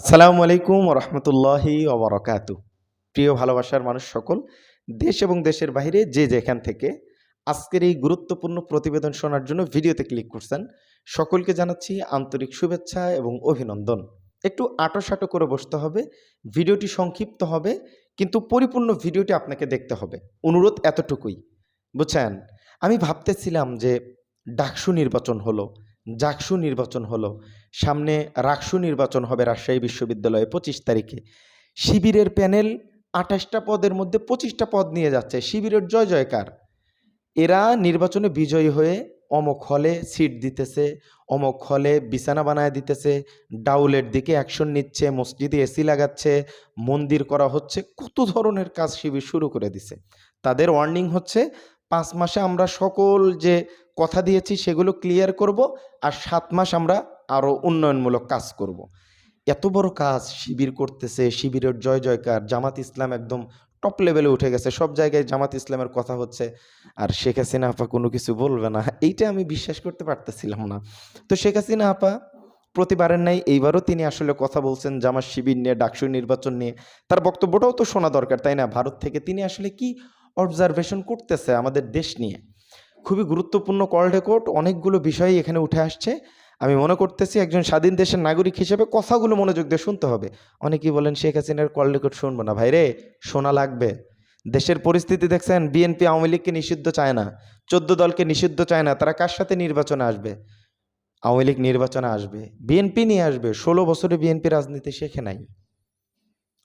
আসসালামু আলাইকুম রহমতুল্লাহি ওবরাকাত। প্রিয় ভালোবাসার মানুষ সকল, দেশ এবং দেশের বাইরে যে যেখান থেকে আজকের এই গুরুত্বপূর্ণ প্রতিবেদন শোনার জন্য ভিডিওতে ক্লিক করছেন, সকলকে জানাচ্ছি আন্তরিক শুভেচ্ছা এবং অভিনন্দন। একটু আটোসাটো করে বসতে হবে, ভিডিওটি সংক্ষিপ্ত হবে, কিন্তু পরিপূর্ণ ভিডিওটি আপনাকে দেখতে হবে। অনুরোধ এতটুকুই। বুঝছেন? আমি ভাবতেছিলাম যে ডাকসু নির্বাচন হলো জাকসু নির্বাচন হলো। সামনে রাকসু নির্বাচন হবে রাজশাহী বিশ্ববিদ্যালয়ে পঁচিশ তারিখে। শিবিরের প্যানেল আঠাশটা পদের মধ্যে পঁচিশটা পদ নিয়ে যাচ্ছে। শিবিরের জয় জয়কার। এরা নির্বাচনে বিজয়ী হয়ে অমক হলে সিট দিতেছে, অমক হলে বিছানা বানায় দিতেছে, ডাউলের দিকে অ্যাকশন নিচ্ছে, মসজিদে এসি লাগাচ্ছে, মন্দির করা হচ্ছে। কত ধরনের কাজ শিবির শুরু করে দিছে। তাদের ওয়ার্নিং হচ্ছে পাঁচ মাসে আমরা সকল যে কথা দিয়েছি সেগুলো ক্লিয়ার করব আর সাত মাস আমরা আরও উন্নয়নমূলক কাজ করব। এত বড় কাজ শিবির করতেছে, শিবিরের জয় জয়কার, জামাত ইসলাম একদম টপ লেভেলে উঠে গেছে, সব জায়গায় জামাত ইসলামের কথা হচ্ছে। আর শেখ হাসিনা আপা কোনো কিছু বলবে না, এইটা আমি বিশ্বাস করতে পারতেছিলাম না। তো শেখ হাসিনা আপা প্রতিবারের নাই এইবারও তিনি আসলে কথা বলছেন জামাত শিবির নিয়ে, ডাকসু নির্বাচন নিয়ে। তার বক্তব্যটাও তো শোনা দরকার, তাই না? ভারত থেকে তিনি আসলে কি অবজারভেশন করতেছে আমাদের দেশ নিয়ে। খুবই গুরুত্বপূর্ণ কল রেকর্ড অনেকগুলো বিষয় এখানে উঠে আসছে। আমি মনে করতেছি একজন স্বাধীন দেশের নাগরিক হিসেবে কথাগুলো মনোযোগ দিয়ে শুনতে হবে। অনেকেই বলেন, শেখ হাসিনার কল রেকর্ড শুনব না। ভাইরে, শোনা লাগবে। দেশের পরিস্থিতি দেখছেন, বিএনপি আওয়ামী লীগকে নিষিদ্ধ চায় না। চোদ্দ দলকে নিষিদ্ধ চায় না, তারা কার সাথে নির্বাচনে আসবে? আওয়ামী লীগ নির্বাচনে আসবে। বিএনপি নিয়ে আসবে। ষোলো বছরে বিএনপি রাজনীতি শেখে নাই।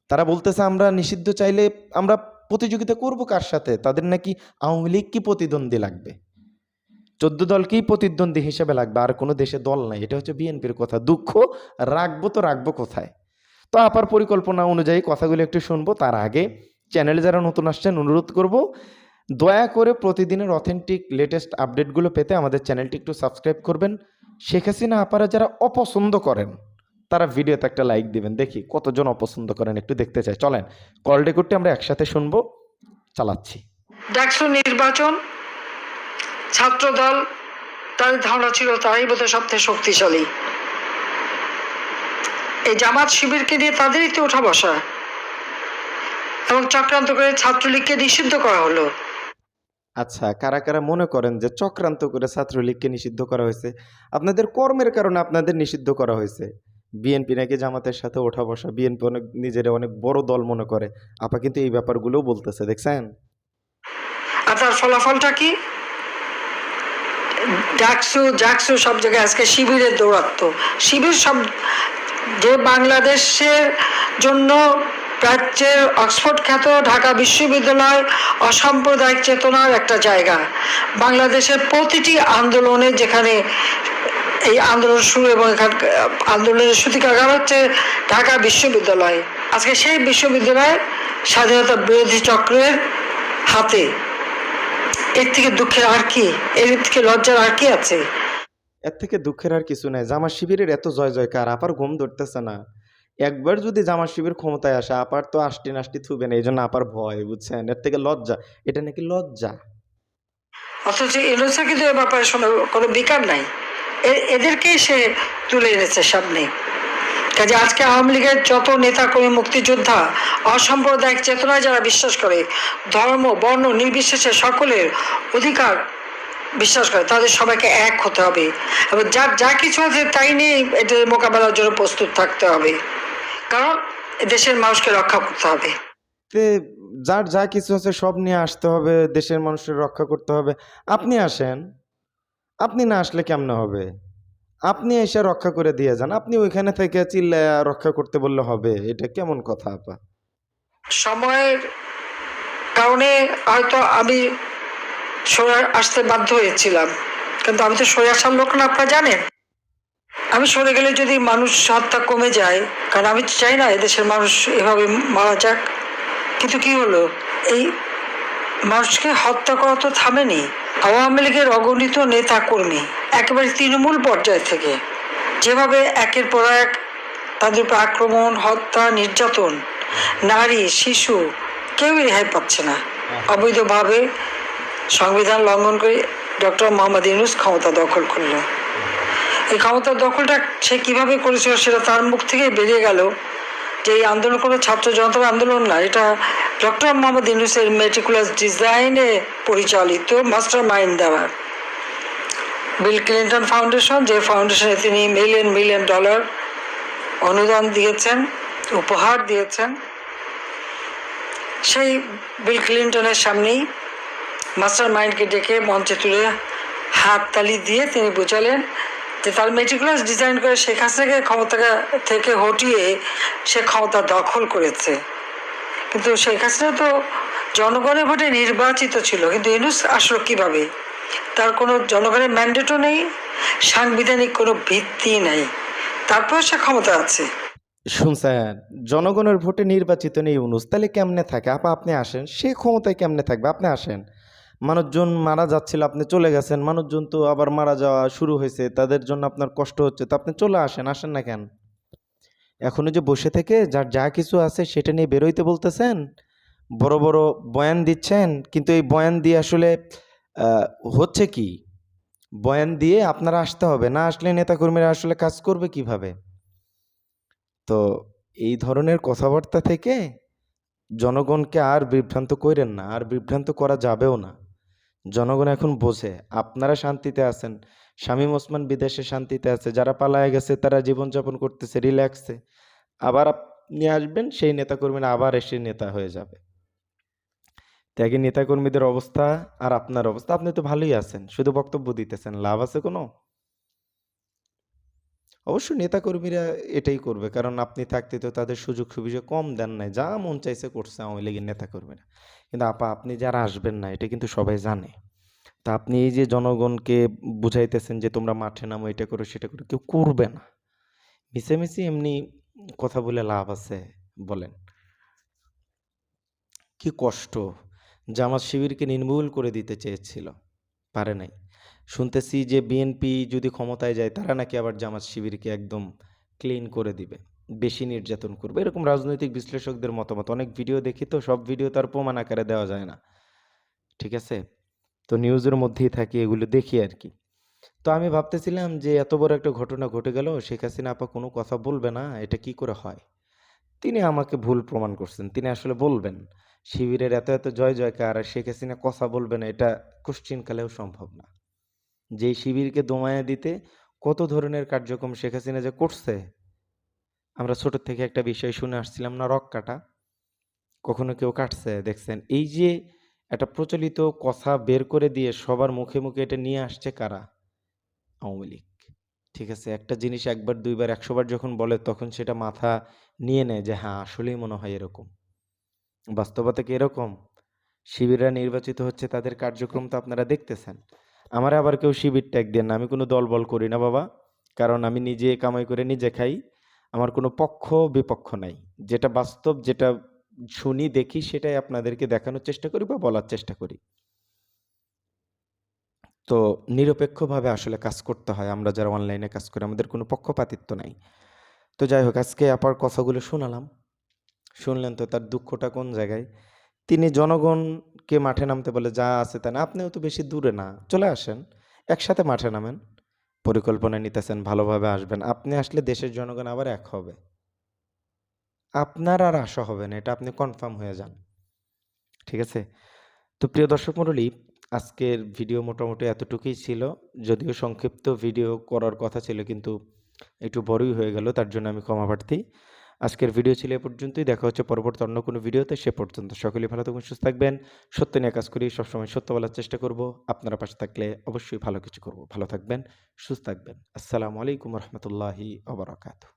তারা বলতেছে, আমরা নিষিদ্ধ চাইলে আমরা প্রতিযোগিতা করব কার সাথে? তাদের নাকি আওয়ামী লীগ কি প্রতিদ্বন্দ্বী লাগবে? চোদ্দ দলকেই প্রতিদ্বন্দ্বী হিসেবে লাগবে? আর কোনো দেশে দল নাই। এটা হচ্ছে বিএনপির কথা। দুঃখ, রাখব তো রাখব কোথায়? তো আপার পরিকল্পনা অনুযায়ী কথাগুলো একটু শুনব। তার আগে চ্যানেলে যারা নতুন আসছেন, অনুরোধ করব, দয়া করে প্রতিদিনের অথেন্টিক লেটেস্ট আপডেটগুলো পেতে আমাদের চ্যানেলটি একটু সাবস্ক্রাইব করবেন। শেখ হাসিনা আপারা যারা অপছন্দ করেন তারা ভিডিওতে একটা লাইক দিবেন। দেখি কতজন অপছন্দ করেন একটু দেখতে চাই। চলেন কল রেকর্ডটি আমরা একসাথে শুনব চালাচ্ছি। ডাকসু নির্বাচন? ছাত্রদল তাদের ধারণা ছিল তারাই বোধহয় সবথেকে শক্তিশালী। এই জামাত শিবিরকে দিয়ে তাদেরই তো ওঠা বসা। এবং চক্রান্ত করে ছাত্রলীগকে নিষিদ্ধ করা হলো। আচ্ছা কারা কারা মনে করেন যে চক্রান্ত করে ছাত্রলীগকে নিষিদ্ধ করা হয়েছে? আপনাদের কর্মের কারণে আপনাদের নিষিদ্ধ করা হয়েছে। বিএনপি নাকি জামাতের সাথে ওঠা বসা। বিএনপি অনেক নিজেরা অনেক বড় দল মনে করে। আপা কিন্তু এই ব্যাপারগুলোও বলতেছে, দেখছেন? তার ফলাফলটা কি? ডাকসু জাকসু সব জায়গায় আজকে শিবিরের দৌরাত্ম শিবির সব যে বাংলাদেশের জন্য প্রাচ্যের অক্সফোর্ড খ্যাত ঢাকা বিশ্ববিদ্যালয় অসাম্প্রদায়িক চেতনার একটা জায়গা। বাংলাদেশের প্রতিটি আন্দোলনে যেখানে এই আন্দোলন শুরু এবং এখান আন্দোলনের সূতিকাগার হচ্ছে ঢাকা বিশ্ববিদ্যালয়। আজকে সেই বিশ্ববিদ্যালয় স্বাধীনতা বিরোধী চক্রের হাতে। এর থেকে দুঃখের আর কি? এর থেকে লজ্জার আর কি আছে? এর থেকে দুঃখের আর কিছু নাই। জামা শিবিরের এত জয় জয়কার আপার ঘুম ধরতেছে না। একবার যদি জামা শিবির ক্ষমতায় আসে আপার তো আষ্টি নাষ্টি থুবে না এই জন্য আপার ভয় বুঝছেন? এর থেকে লজ্জা। এটা নাকি লজ্জা? অথচ এলোসা কিন্তু এ ব্যাপারে কোনো বিকার নাই। এদেরকেই সে তুলে এনেছে সামনে। কাজে আজকে আওয়ামী লীগের যত নেতা কর্মী মুক্তিযোদ্ধা, অসাম্প্রদায়িক চেতনায় যারা বিশ্বাস করে, ধর্ম, বর্ণ, নির্বিশেষে সকলের অধিকার বিশ্বাস করে, তাদের সবাইকে এক হতে হবে। এবং যার যা কিছু আছে তাই নিয়ে এদের মোকাবেলার জন্য প্রস্তুত থাকতে হবে। কারণ দেশের মানুষকে রক্ষা করতে হবে। যার যা কিছু আছে সব নিয়ে আসতে হবে, দেশের মানুষের রক্ষা করতে হবে। আপনি আসেন। আপনি না আসলে কেমন হবে? আপনি এসে রক্ষা করে দিয়ে যান। আপনি ওইখানে থেকে চিল্লায় রক্ষা করতে বললে হবে। এটা কেমন কথা, আপা? সময়ের কারণে হয়তো আমি সরে আসতে বাধ্য হয়েছিলাম। কিন্তু আমি তো সরে আসার লোক না, আপনারা জানেন? আমি সরে গেলে যদি মানুষ হত্যা কমে যায়, কারণ আমি চাই না এদেশের মানুষ এভাবে মারা যাক। কিন্তু কি হলো? এই মানুষকে হত্যা করা তো থামেনি। আওয়ামী লীগের অগণিত নেতা কর্মী একেবারে তৃণমূল পর্যায় থেকে। যেভাবে একের পর এক তাদের উপর আক্রমণ, হত্যা, নির্যাতন, নারী, শিশু কেউই রেহাই পাচ্ছে না। অবৈধভাবে সংবিধান লঙ্ঘন করে ডক্টর মোহাম্মদ ইউনুস ক্ষমতা দখল করল। এই ক্ষমতার দখলটা সে কীভাবে করেছিল সেটা তার মুখ থেকে বেরিয়ে গেল। যে এই আন্দোলন কোনো ছাত্র জনতার আন্দোলন না, এটা ডক্টর মোহাম্মদ ইউনুসের মেটিকুলাস ডিজাইনে পরিচালিত মাস্টার মাইন্ড দেওয়া বিল ক্লিন্টন ফাউন্ডেশন, যে ফাউন্ডেশনে তিনি মিলিয়ন মিলিয়ন ডলার অনুদান দিয়েছেন, উপহার দিয়েছেন, সেই বিল ক্লিন্টনের সামনেই মাস্টার মাইন্ডকে ডেকে মঞ্চে তুলে হাততালি দিয়ে তিনি বুঝালেন তার মেটিকুলাস ডিজাইন করে শেখ হাসিনাকে ক্ষমতা থেকে হটিয়ে সে ক্ষমতা দখল করেছে। কিন্তু শেখ হাসিনা তো জনগণের ভোটে নির্বাচিত ছিল। কিন্তু ইনুস আসলো কীভাবে? তার কোনো জনগণের ম্যান্ডেটও নেই, সাংবিধানিক কোনো ভিত্তি নেই। তারপর সে ক্ষমতা আছে। শুনছেন জনগণের ভোটে নির্বাচিত নেই ইউনুস, তাহলে কেমনে থাকে? আপা, আপনি আসেন। সে ক্ষমতায় কেমনে থাকবে? আপনি আসেন। মানুষজন মারা যাচ্ছিল, আপনি চলে গেছেন, মানুষজন তো আবার মারা যাওয়া শুরু হয়েছে, তাদের জন্য আপনার কষ্ট হচ্ছে, তো আপনি চলে আসেন আসেন না কেন? এখনও যে বসে থেকে যার যা কিছু আছে সেটা নিয়ে বেরোইতে বলতেছেন, বড় বড় বয়ান দিচ্ছেন, কিন্তু এই বয়ান দিয়ে আসলে হচ্ছে কি? বয়ান দিয়ে আপনারা আসতে হবে, না আসলে নেতাকর্মীরা আসলে কাজ করবে কীভাবে? তো এই ধরনের কথাবার্তা থেকে জনগণকে আর বিভ্রান্ত কইরেন না, আর বিভ্রান্ত করা যাবেও না। জনগণ এখন বোঝে, আপনারা শান্তিতে আছেন। শামীম ওসমান বিদেশে শান্তিতে আছে, যারা পালায় গেছে তারা জীবনযাপন করতেছে, রিল্যাক্সে। আবার আপনি আসবেন, সেই নেতাকর্মীরা আবার এসে নেতা হয়ে যাবে। ত্যাগী নেতাকর্মীদের অবস্থা আর আপনার অবস্থা, আপনি তো ভালোই আছেন, শুধু বক্তব্য দিতেছেন, লাভ আছে কোনো? অবশ্য নেতাকর্মীরা এটাই করবে। কারণ আপনি থাকতে তো তাদের সুযোগ সুবিধা কম দেন নাই। যা মন চাইছে করছে আওয়ামী লীগের নেতাকর্মীরা। কিন্তু আপা, আপনি যারা আসবেন না, এটা কিন্তু সবাই জানে। তা আপনি এই যে জনগণকে বুঝাইতেছেন যে তোমরা মাঠে নামো, এটা করো, সেটা করো, কেউ করবে না। মিশামিশি এমনি কথা বলে লাভ আছে বলেন। কি কষ্ট! জামাত শিবিরকে নির্মূল করে দিতে চেয়েছিল। পারে নাই। শুনতেছি যে বিএনপি যদি ক্ষমতায় যায়, তারা নাকি আবার জামাত শিবিরকে একদম ক্লিন করে দিবে, বেশি নির্যাতন করবে। এরকম রাজনৈতিক বিশ্লেষকদের মতামত। অনেক ভিডিও দেখি তো, সব ভিডিও তার প্রমাণ আকারে দেওয়া যায় না। ঠিক আছে? তো নিউজের মধ্যেই থাকি, এগুলো দেখি আর কি। তো আমি ভাবতেছিলাম যে এত বড় একটা ঘটনা ঘটে গেল, শেখ হাসিনা আপা কোনো কথা বলবে না, এটা কি করে হয়? তিনি আমাকে ভুল প্রমাণ করছেন, তিনি আসলে বলবেন, শিবিরের এত এত জয় জয়কার, আর শেখ হাসিনা কথা বলবে না, এটা কোশ্চিন কালেও সম্ভব না। যে শিবিরকে দমায়া দিতে কত ধরনের কার্যক্রম শেখ হাসিনা যে করছে? আমরা ছোট থেকে একটা বিষয় শুনে আসছিলাম, না রক কাটা? কখনো কেউ কাটছে? দেখছেন, এই যে একটা প্রচলিত কথা বের করে দিয়ে সবার মুখে মুখে এটা নিয়ে আসছে কারা? আওয়ামী লীগ। ঠিক আছে, একটা জিনিস একবার, দুইবার একশোবার যখন বলে তখন সেটা মাথা নিয়ে নেয় যে হ্যাঁ আসলেই মনে হয় এরকম। বাস্তবতা কি এরকম? শিবিররা নির্বাচিত হচ্ছে, তাদের কার্যক্রম তো আপনারা দেখতেছেন। আমার আবার কেউ শিবির ট্যাগ দেন না, আমি কোনো দল বল করি না বাবা। কারণ আমি নিজে কামাই করে নিজে খাই, আমার কোনো পক্ষ বিপক্ষ নাই। যেটা বাস্তব, যেটা শুনি, দেখি, সেটাই আপনাদেরকে দেখানোর চেষ্টা করি বা বলার চেষ্টা করি। তো নিরপেক্ষভাবে আসলে কাজ করতে হয়, আমরা যারা অনলাইনে কাজ করি, আমাদের কোনো পক্ষপাতিত্ব নাই। তো যাই হোক, আজকে আপার কথাগুলো শোনালাম। শুনলেন তো তার দুঃখটা কোন জায়গায়? তিনি জনগণকে মাঠে নামতে বলে, যা আছে তা না, আপনিও তো বেশি দূরে না, চলে আসেন, একসাথে মাঠে নামেন। পরিকল্পনা নিতেছেন, ভালোভাবে আসবেন। আপনি আসলে দেশের জনগণ আবার এক হবে। আপনার আর আশা হবে না, এটা আপনি কনফার্ম হয়ে যান। ঠিক আছে? তো প্রিয় দর্শক মণ্ডলী, আজকের ভিডিও মোটামুটি এতটুকুই ছিল। যদিও সংক্ষিপ্ত ভিডিও করার কথা ছিল, কিন্তু একটু বড়ই হয়ে গেল, তার জন্য আমি ক্ষমা প্রার্থী। আজকের ভিডিও ছিল এ পর্যন্তই। দেখা হচ্ছে পরবর্তী অন্য কোনো ভিডিওতে সে পর্যন্ত সকলেই ভালো থাকুন, সুস্থ থাকবেন। সত্য নিয়ে কাজ করি, সবসময় সত্য বলার চেষ্টা করব। আপনারা পাশে থাকলে অবশ্যই ভালো কিছু করব। ভালো থাকবেন, সুস্থ থাকবেন। আসসালামু আলাইকুম রহমতুল্লাহি আবরাকাতু